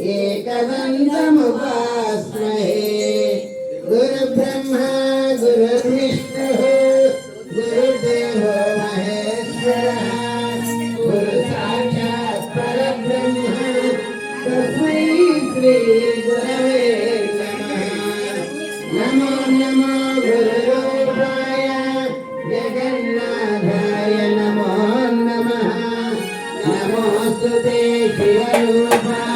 एकदन्तमुपास्महे गुरुब्रह्मा गुरुर्विष्णुः गुरुदेवो महेश्वरः। गुरुसाक्षात् परब्रह्म, तस्मै श्रीगुरवे नमो। नमो गुरुरूपाय, जगन्नाथाय नमो नमः। नमोऽस्तु ते शिवरूपाय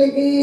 লেগে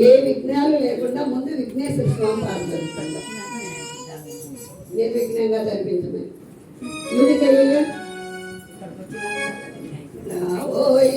ఏ విఘ్నాలు లేకుండా ముందు విఘ్నేశ్వర స్వామి ఏ జరుపుకుంటాం నిర్విఘ్నంగా జరిపించమని ఓ ఏ